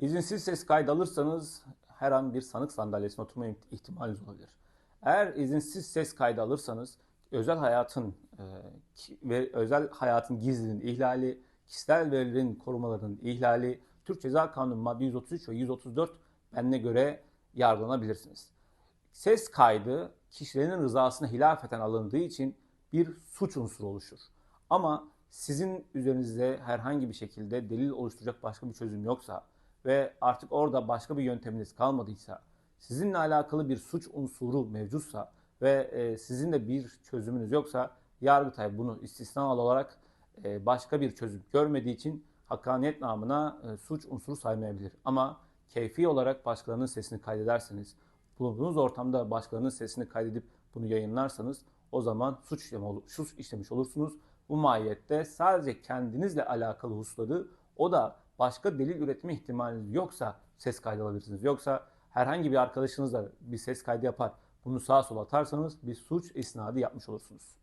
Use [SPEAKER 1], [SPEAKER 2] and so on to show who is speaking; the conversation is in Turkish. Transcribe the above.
[SPEAKER 1] İzinsiz ses kaydı alırsanız her an bir sanık sandalyesine oturma ihtimaliniz olabilir. Eğer izinsiz ses kaydı alırsanız özel hayatın e, ve özel hayatın gizliliğinin ihlali, kişisel verilerin korumalarının ihlali, Türk Ceza Kanunu madde 133 ve 134 bendine göre yargılanabilirsiniz. Ses kaydı kişilerin rızasına hilafeten alındığı için bir suç unsuru oluşur. Ama sizin üzerinizde herhangi bir şekilde delil oluşturacak başka bir çözüm yoksa ve artık orada başka bir yönteminiz kalmadıysa, sizinle alakalı bir suç unsuru mevcutsa ve e, sizin de bir çözümünüz yoksa Yargıtay bunu istisnal olarak e, başka bir çözüm görmediği için hakkaniyet namına e, suç unsuru saymayabilir. Ama keyfi olarak başkalarının sesini kaydederseniz, bulunduğunuz ortamda başkalarının sesini kaydedip bunu yayınlarsanız o zaman suç, işlemi, suç işlemiş olursunuz. Bu mahiyette sadece kendinizle alakalı hususları o da başka delil üretme ihtimaliniz yoksa ses kaydı alabilirsiniz. Yoksa herhangi bir arkadaşınız da bir ses kaydı yapar bunu sağa sola atarsanız bir suç isnadı yapmış olursunuz.